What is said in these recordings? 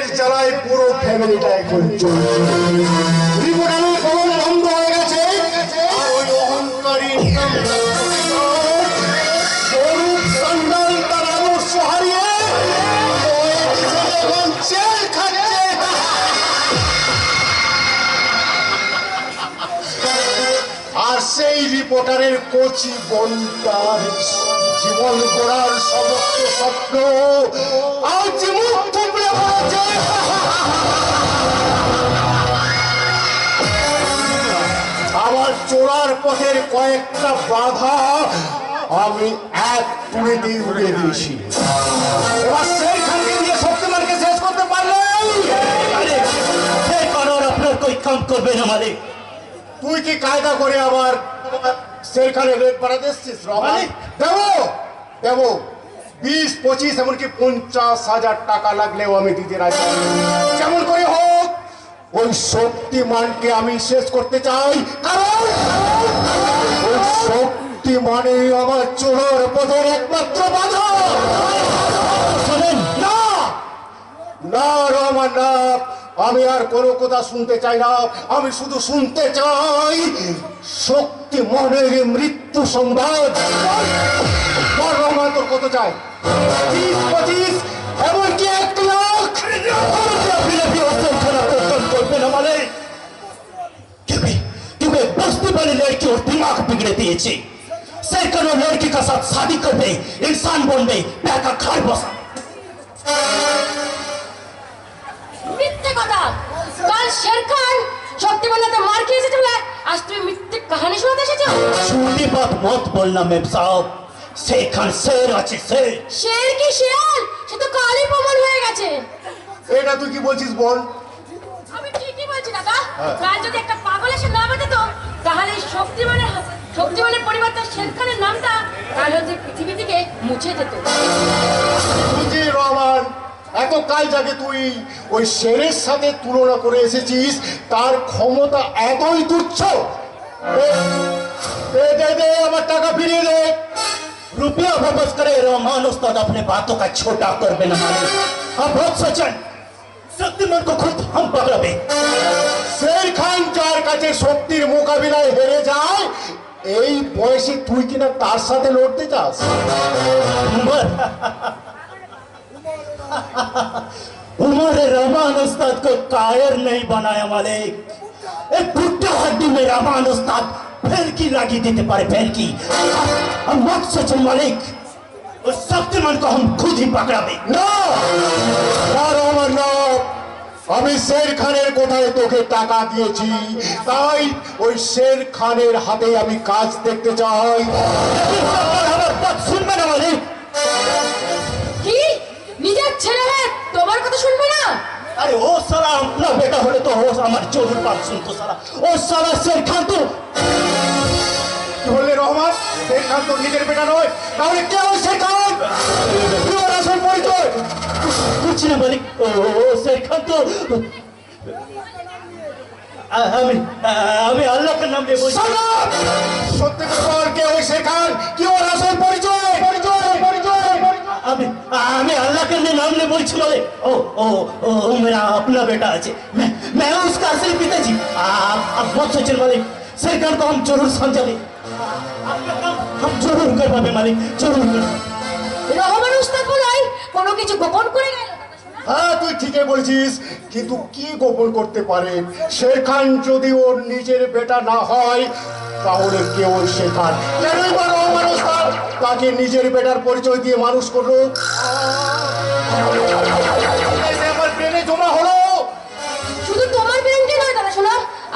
বিষের জ্বালায় পুরো ফ্যামিলিটা এখন আর সেই রিপোর্টারের কচি বনটার জীবন করার সমস্ত স্বপ্ন আজ পড়েছে আমার চোরার পথের কয়েকটা বাধা আমি এক টুড়িতেই উড়িয়ে দিয়েছি। এবার সেইখানকে দিয়ে শক্তিমানকে শেষ করতে পারলেন আরে সে কারোর আপনার কাম করবে না মালিক তুই কি কায়দা করে আবার সেখানে রেট বাড়াতে এসছিস দেবো! দেবো! বিশ, পঁচিশ, এমনকি পঞ্চাশ হাজার টাকা লাগলেও আমি দিতে রাজি যেমন করে হোক, ওই শক্তিমানকে আমি শেষ করতে চাই। কারণ, ওই শক্তিমানে আমার চোরের পথের একমাত্র না না রহমান না আমি আর কোনো কথা শুনতে চাই না। আমি শুধু শুনতে চাই শক্তি মনের মৃত্যু সংবাদ। বল রহমান তোর কত চাই তিরিশ পঁচিশ এমনকি এক লাখ আপনি আপনি অস্ত্র খারাপ কাম করবে না মালিক क्योंकि क्योंकि बस्ती वाली लड़की और दिमाग बिगड़े दिए सरकार और लड़की का साथ शादी कर दे इंसान बन गई पैका खार बसा মিথ্যে কথা কাল শের খান শক্তি বলতে মার খেয়ে এসেছে বলে আজ তুমি মিথ্যে কাহানি শোনাতে এসেছো झूठी बात मत बोलना मेम साहब সেখান শের আছে শের শের কি শেয়াল? সে তো কালই প্রমাণ হয়ে গেছে। এটা তুই কি বলছিস বল? আমি ঠিকই বলছি দাদা। হ্যাঁ। কাল যদি একটা পাগল এসে না বাজে তো তাহলে শক্তিমানের শক্তিমানের পরিবর্তে শেরখানের নামটা কাল হচ্ছে পৃথিবী থেকে মুছে যেত বুঝি রহমান এত কাল যাকে তুই ওই শেরের সাথে তুলনা করে এসেছিস তার ক্ষমতা এতই তুচ্ছ। দে দে দে আমার টাকা ফিরিয়ে দে। रुपया वापस करे रहमान उस्ताद अपने बातों का छोटा कर बिना माने अब बहुत सोचन शक्तिमान को खुद हम पकड़बे শের খান যার কাছে শক্তির মোকাবিলায় হেরে যায় এই বয়সে তুই কিনা তার সাথে লড়তে চাস उमर उमर रहमान उस्ताद को कायर नहीं बनाया मालिक एक बुढ़ा हड्डी में रहमान उस्ताद फेलकी लागी देते पारे फेलकी हम मत सोचन मालिक उस शक्तिमान को हम खुद ही पकड़ाबे না না রহমান না আমি শের খানের কোথায় তোকে টাকা দিয়েছি তাই ওই শের খানের হাতে আমি কাজ দেখতে চাই लेकिन सरकार हमारे बात सुनबे ना मालिक কি নিজের ছেলে হয়ে তোমার কথা শুনবে না अरे ओ साला अपना बेटा होले तो हो हमारे चोर बात सुन तो साला ओ साला शेर खान तो কি বললে রহমান শের খান তোর নিজের বেটা নয় তাহলে কে ওই শের খান কি ওর আসল পরিচয় कुछ ना मालिक ओ ओ, शेर खान तो আ- আমি আ- আমি আল্লাহকে নাম দিয়ে বলছি সালাম! সত্যি করে বল কে ওই শের খান কি ওর আসল পরিচয় পরিচয় পরিচয় পরিচয় আমি আমি अल्लाह के नाम ले बोल बोले ओ ओ ओ ओ, मेरा अपना बेटा है मैं मैं उसका असली पिताजी आप आप बहुत सोचें मालिक सरकार को हम जरूर समझावे आपका काम हम जरूर कर पावे मालिक जरूर कर রহমান উস্তাদ বলাই কোনো কিছু গোপন করে গেল হ্যাঁ তুই ঠিকই বলছিস কিন্তু কি গোপন করতে পারে শের খান যদি ওর নিজের বেটা না হয় তাহলে কে ওই শের খান কেনই বা রহমান ওস্তাদ তাকে নিজের বেটার পরিচয় দিয়ে মানুষ করলো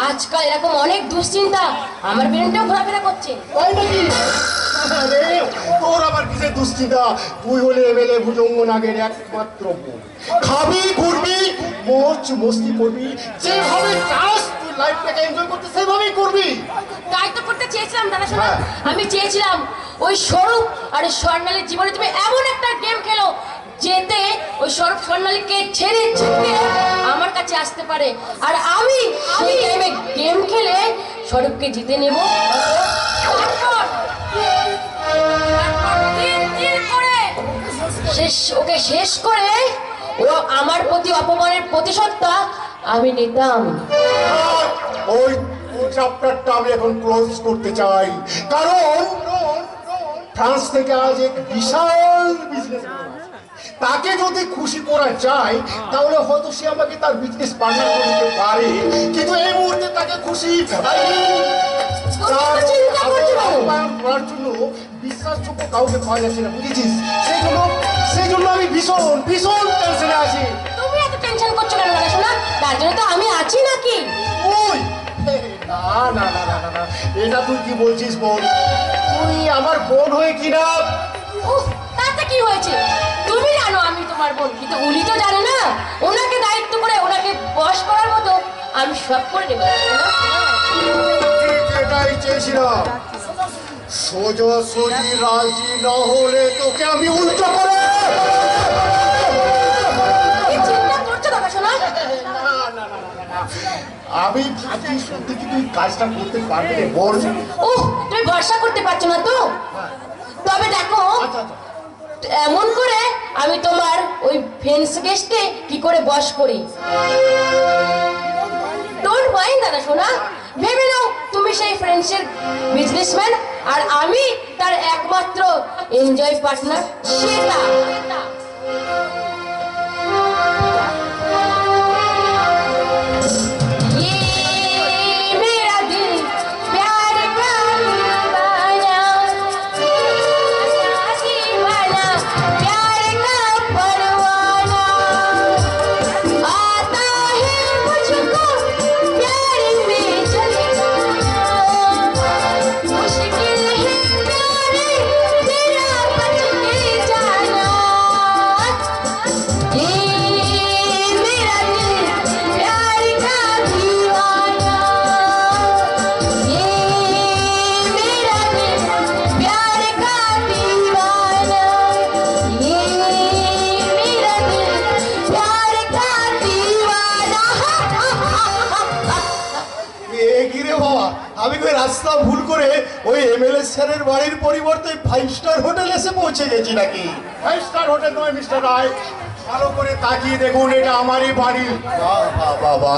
আজকাল এরকম অনেক দুশ্চিন্তা। আমার ব্রেনটাও ঘোরাফেরা করছে। তাই নাকি? আরে, তোর আবার কিসের দুশ্চিন্তা? তুই হলে এমএলএ ভুজঙ্গ নাগের একমাত্র বোন। খাবি ঘুরবি মোচ মস্তি করবি যেভাবে চাস তুই লাইফটাকে এনজয় করতে সেভাবেই করবি। তাই তো করতে চেয়েছিলাম দাদা শোনা হ্যাঁ। আমি চেয়েছিলাম ওই স্বরূপ আর স্বর্ণালীর জীবনে তুমি এমন একটা গেম খেলো যেতে ওই স্বরূপ স্বর্ণালীকে ছেড়ে ছুটে আমার কাছে আসতে পারে। আর আমি সেই গেমে গেম খেলে স্বরূপকে জিতে নেব। শেষ ওকে শেষ করে ও আমার প্রতি অপমানের প্রতিশোধটা আমি নিতাম। ওই চ্যাপ্টারটা আমি এখন ক্লোজ করতে চাই। কারণ ফ্রান্স থেকে আজ এক বিশাল বিজনেস তাকে যদি খুশি করা যায় তাহলে হয়তো সে আমাকে তার বিজনেস পার্টনার করে দিতে পারে। কিন্তু এই মুহূর্তে তাকে খুশি করার জন্য বিশ্বাসযোগ্য কাউকে পাওয়া যাচ্ছে না বুঝেছিস? সেই জন্য সেই জন্য আমি ভীষণ ভীষণ টেনশনে আছি। তুমি এত টেনশন করছ কেন শোনা তার জন্য তো আমি আছি নাকি? ওই না না না না না এটা তুই কি বলছিস বোন তুই আমার বোন হয়ে কিনা? তাতে কি হয়েছে? তুমি জানো আমি তোমার বোন কিন্তু উনি তো জানে না। ওনাকে দায়িত্ব করে ওনাকে বশ করার মতো আমি সব করে দেবো। ঠিক এটাই চেয়েছিলাম সোজা সোজি রাজি না হলে তোকে আমি উল্টো করে। আমি ভাবছি সত্যি কি তুই কাজটা করতে পারবি বোন উহ তুমি ভরসা করতে পারছ না তো? তবে দেখো আচ্ছা আচ্ছা। এমন করে আমি তোমার ওই ফেন্স গেস্টে কি করে বশ করি? ডোন্ট মাইন্ড দাদা শোনা ভেবে নাও, তুমি সেই ফ্রেন্ডসের বিজনেসম্যান আর আমি তার একমাত্র এনজয় পার্টনার সেটা। স্যারের বাড়ির পরিবর্তে ফাইভ স্টার হোটেল এসে পৌঁছে গেছি নাকি? ফাইভ স্টার হোটেল নয় মিস্টার রায়। ভালো করে তাকিয়ে দেখুন এটা আমারই বাড়ি। বাবা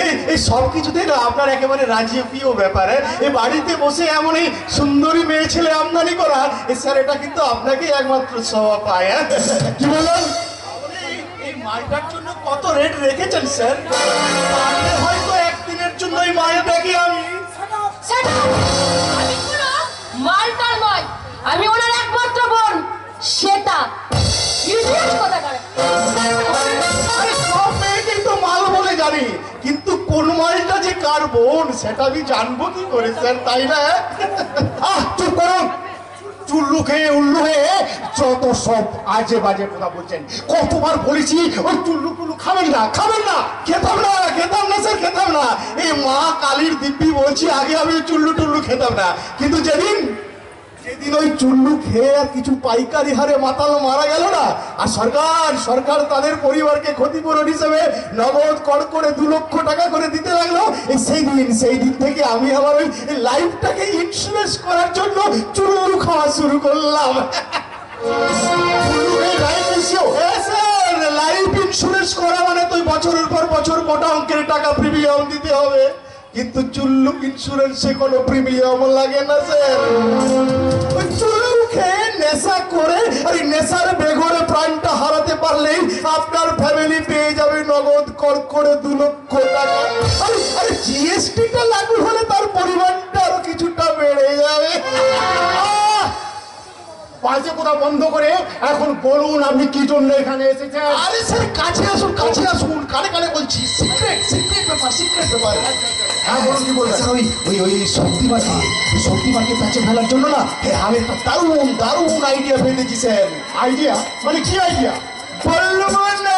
এই এই সব কিছুতেই না আপনার একেবারে রাজকীয় ব্যাপার হ্যাঁ? এই বাড়িতে বসে এমন এই সুন্দরী মেয়ে ছেলে আমদানি করা এ স্যার এটা কিন্তু আপনাকেই একমাত্র সওয়া পায় হ্যাঁ? কি বলেন এই- এই মালটার জন্য কত রেট রেখেছেন স্যার? হয়তো একদিনের জন্য এই মালটাকে আমি আমি ওনার একমাত্র বোন সেটা ইডিয়েট কোথাকার? আরে সব মেয়েকেই তো মাল বলে জানি, কিন্তু কোন মালটা যে কার বোন, সেটা আমি জানব কি করে, স্যার, তাই না? আহ, চুপ করুন। চুল্লু খেয়ে উল্লু হয়ে যত সব আজে বাজে কথা বলছেন, কতবার বলেছি, ওই চুল্লু টুল্লু খাবেন না খাবেন না। খেতাম না খেতাম না, স্যার, খেতাম না। এই মা কালীর দিব্যি বলছি, আগে আমি চুল্লু টুল্লু খেতাম না। কিন্তু যেদিন চুল্লু খেয়ে আর কিছু পাইকারি হারে মাতাল মারা গেল না? আর সরকার সরকার তাদের পরিবারকে ক্ষতিপূরণ হিসেবে নগদ কর করে দু লক্ষ টাকা করে দিতে লাগল। সেই দিন সেই দিন থেকে আমি আমার ওই লাইফটাকে ইন্স্যুরেন্স করার জন্য চুল্লু খাওয়া শুরু করলাম। লাইফ ইন্স্যুরেন্স করা মানে তুই বছরের পর বছর মোটা অঙ্কের টাকা প্রিমিয়াম দিতে হবে। কিন্তু চুল্লু ইন্স্যুরেন্সে কোনো প্রিমিয়াম লাগে না স্যার কর দু লক্ষ টাকা। আরে আরে জিএসটিটা লাগু হলে তার পরিমাণটা আরও কিছুটা বেড়ে যাবে। বন্ধ করে? এখন বলুন আপনি কি জন্য এখানে এসেছেন? আরে স্যার কাছে আসুন কাছে আসুন। কানে কানে বলছি সিক্রেট সিক্রেট ব্যাপার সিক্রেট ব্যাপার। হ্যাঁ বলুন কি বলবেন ওই ওই ওই শক্তিমাকে শক্তিমাকে প্যাচে ফেলার জন্য না আমি একটা দারুণ দারুণ আইডিয়া পেয়েছি স্যার। আইডিয়া মানে কি আইডিয়া বলব না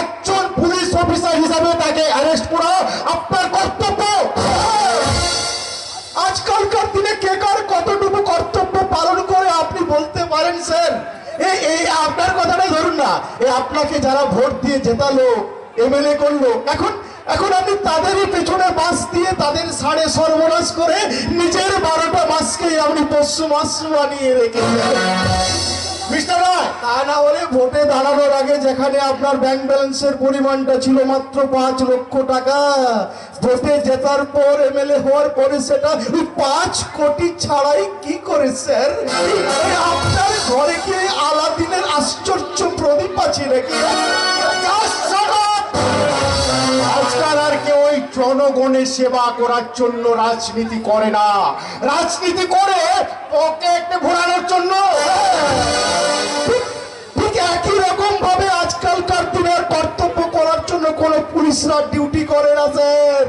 একজন পুলিশ অফিসার হিসাবে তাকে অ্যারেস্ট করা আপনার কর্তব্য। আজকালকার দিনে কে কার কতটুকু কর্তব্য পালন করে আপনি বলতে পারেন, স্যার? এই আপনার ধরুন না এই আপনাকে যারা ভোট দিয়ে জেতালো, এমএলএ করল, এখন এখন আপনি তাদেরই পেছনে বাস দিয়ে তাদের সাড়ে সর্বনাশ করে নিজের বারোটা মাসকে আপনি পশু মাস বানিয়ে রায়, তা না ভোটে দাঁড়ানোর আগে যেখানে আপনার ব্যাংক ব্যালেন্সের পরিমাণটা ছিল মাত্র পাঁচ লক্ষ টাকা, ভোটে জেতার পর এমএলএ হওয়ার পরে সেটা পাঁচ কোটি ছাড়াই কি করে, স্যার? আপনার ঘরে কি জনগণের সেবা করার জন্য রাজনীতি করে না। রাজনীতি করে পকেট ভরানোর জন্য। একই রকম ভাবে আজকালকার দিনের কর্তব্য করার জন্য কোনো পুলিশরা ডিউটি করে না স্যার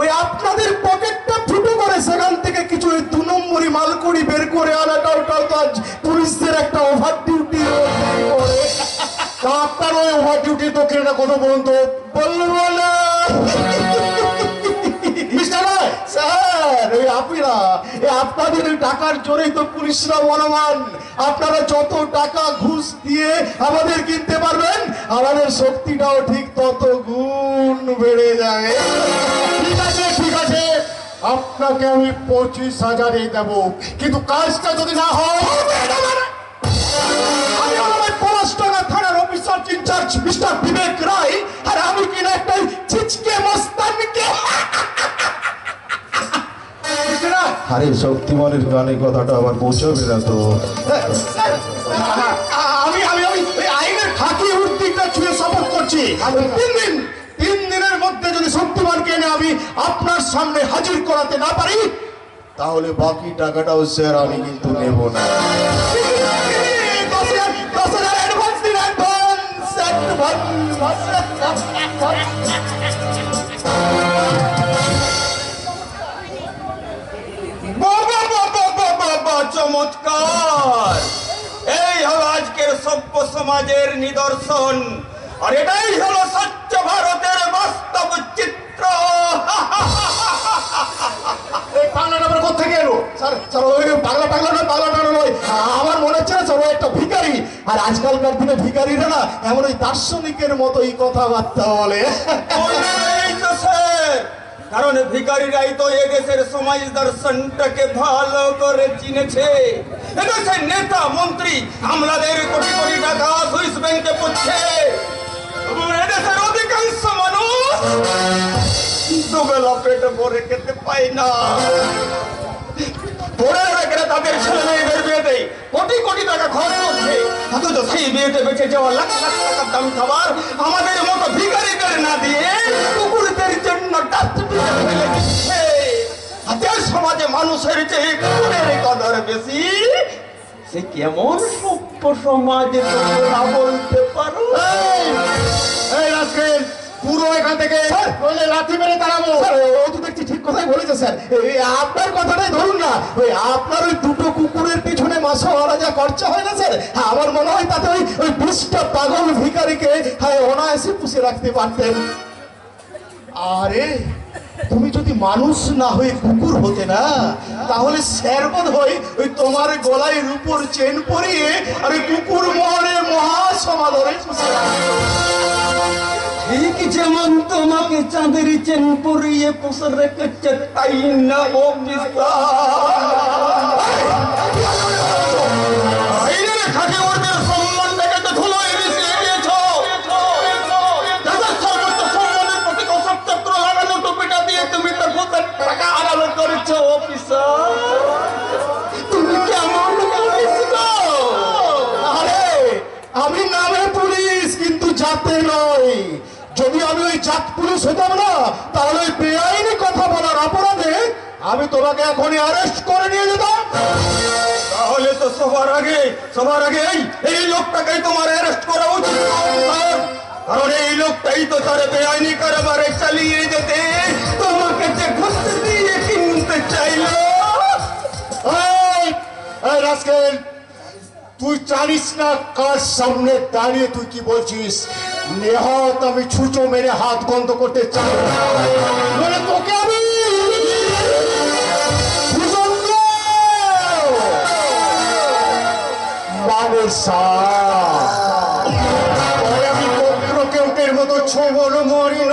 ওই আপনাদের পকেটটা ফুটো করে সেখান থেকে কিছু দু নম্বরই মালকুড়ি বের করে আনাটা ওভার ডিউটি তো না আপনারা তো যত টাকা ঘুষ দিয়ে আমাদের কিনতে পারবেন, আমাদের শক্তিটাও ঠিক তত গুণ বেড়ে যাবে ঠিক আছে ঠিক আছে। আপনাকে আমি পঁচিশ হাজারে দেব। কিন্তু কাজটা যদি না হয় আরে শক্তিমানের গানে কথাটা আবার পৌঁছবে না তো। আমি আমি আমি আইনের খাকি উর্দিটা ছুঁয়ে শপথ করছি। তিন দিন তিন দিনের মধ্যে যদি শক্তিমানকে এনে আমি আপনার সামনে হাজির করাতে না পারি তাহলে বাকি টাকাটাও স্যার আমি কিন্তু নেব না। অ্যাডভান্স চমৎকার। এই হলো আজকের সভ্য সমাজের নিদর্শন। আর এটাই হলো স্বচ্ছ ভারতের বাস্তব চিত্র। বাংলা বাংলা আমার মনে হচ্ছে না একটা ভিখারি। আর আজকালকার দিনে না এমন ওই দার্শনিকের মতোই কথাবার্তা বলে এই তো স্যার। কারণ ভিকারিরাই তো এদেশের সমাজ দর্শনটাকে ভালো করে চিনেছে। এদেশের নেতা, মন্ত্রী, আমলাদের কোটি কোটি টাকা সুইস ব্যাংকে পড়ছে এদেশের অধিকাংশ মানুষ দুবেলা পেটে খেতে পায় না। পরে রেখে তাদের ছেলে মেয়েদের বিয়েতে কোটি কোটি টাকা খরচ করছে অথচ সেই বিয়েতে বেঁচে যাওয়া লাখ লাখ টাকার দাম খাবার আমাদের মতো ভিখারিদের না দিয়ে কুকুরদের জন্য ডাস্টবিনে ফেলে দিচ্ছে আজকের সমাজে মানুষের চেয়ে কুকুরের কদর বেশি সে কেমন সভ্য সমাজে তোমরা বলতে পারো? এই, এই পুরো এখান থেকে নইলে লাথি মেরে দাঁড়াবো ও তো দেখছি ঠিক কথাই বলেছে স্যার। এই আপনার কথাটাই ধরুন না। ওই আপনার ওই দুটো কুকুরের পিছনে মাসে ওরা যা খরচা হয় না স্যার? হ্যাঁ, আমার মনে হয় তাতে ওই ওই বিশটা পাগল ভিখারিকে হ্যাঁ অনায়াসে পুষে রাখতে পারতেন। আরে, তুমি যদি মানুষ না হয়ে কুকুর হতে না, তাহলে স্যার বোধ হয় ওই তোমার গলায় রূপোর চেন পরিয়ে আর ওই কুকুর মহরে মহা সমাদরে ঠিক যেমন তোমাকে চাঁদের চেন পরিয়ে পুষে রেখেছে, তাই না জাত পুলিশ হতাম না। তাহলে ওই বেআইনি কথা বলার অপরাধে আমি তোমাকে এখনই অ্যারেস্ট করে নিয়ে যেতাম। তাহলে তো সবার আগে সবার আগে এই- লোকটাকেই তোমার অ্যারেস্ট করা উচিত। কারণ এই লোকটাই তো তার বেআইনি কারবারে চালিয়ে যেতে তোমাকে যে ঘুষ দিয়ে কিনতে চাইলো। তুই জানিস না কার সামনে দাঁড়িয়ে তুই কি বলছিস? নেহাত আমি ছুঁচো মেরে হাত বন্ধ করতে চাই বলে তোকে আমি ভূষণ্ড! অবসান পরে আমি মতো ছোবল মরিল